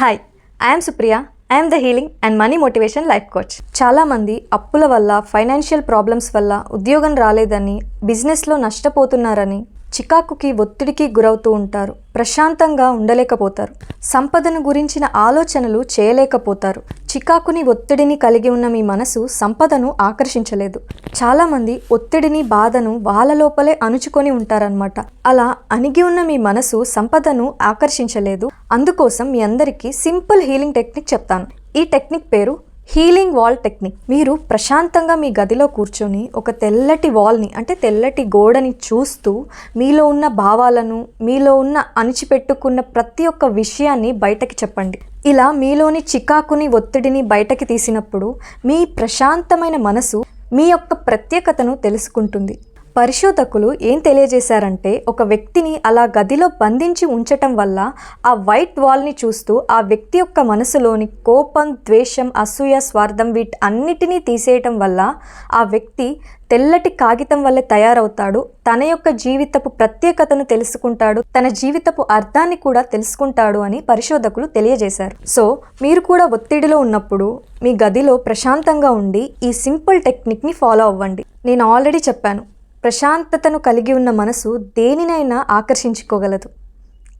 Hi I'm Supriya I'm the healing and money motivation life coach చాలామంది అప్పుల వల్ల financial problems వల్ల ఉద్యోగం రాలేదని బిజినెస్లో నష్టపోతున్నారని చికాకుకి ఒత్తిడికి గురవుతూ ఉంటారు. ప్రశాంతంగా ఉండలేకపోతారు. సంపదను గురించిన ఆలోచనలు చేయలేకపోతారు. చికాకుని ఒత్తిడిని కలిగి ఉన్న మీ మనసు సంపదను ఆకర్షించలేదు. చాలామంది ఒత్తిడిని బాధను వాళ్ళ లోపలే అణుచుకొని ఉంటారనమాట అలా అణిగి ఉన్న మీ మనసు సంపదను ఆకర్షించలేదు. అందుకోసం మీ అందరికీ సింపుల్ హీలింగ్ టెక్నిక్ చెప్తాను. ఈ టెక్నిక్ పేరు హీలింగ్ వాల్ టెక్నిక్. మీరు ప్రశాంతంగా మీ గదిలో కూర్చొని ఒక తెల్లటి వాల్ని అంటే తెల్లటి గోడని చూస్తూ మీలో ఉన్న భావాలను మీలో ఉన్న అణిచిపెట్టుకున్న ప్రతి ఒక్క విషయాన్ని బయటకి చెప్పండి. ఇలా మీలోని చికాకుని ఒత్తిడిని బయటకి తీసినప్పుడు మీ ప్రశాంతమైన మనసు మీ యొక్క ప్రత్యేకతను తెలుసుకుంటుంది. పరిశోధకులు ఏం తెలియజేశారంటే ఒక వ్యక్తిని అలా గదిలో బంధించి ఉంచటం వల్ల ఆ వైట్ వాల్ని చూస్తూ ఆ వ్యక్తి యొక్క మనసులోని కోపం ద్వేషం అసూయ స్వార్థం వీటి అన్నిటినీ తీసేయటం వల్ల ఆ వ్యక్తి తెల్లటి కాగితం వల్లే తయారవుతాడు. తన యొక్క జీవితపు ప్రత్యేకతను తెలుసుకుంటాడు. తన జీవితపు అర్థాన్ని కూడా తెలుసుకుంటాడు అని పరిశోధకులు తెలియజేశారు. సో మీరు కూడా ఒత్తిడిలో ఉన్నప్పుడు మీ గదిలో ప్రశాంతంగా ఉండి ఈ సింపుల్ టెక్నిక్ని ఫాలో అవ్వండి. నేను ఆల్రెడీ చెప్పాను. ప్రశాంతతను కలిగి ఉన్న మనసు దేనినైనా ఆకర్షించుకోగలదు.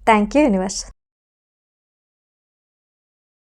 Thank you universe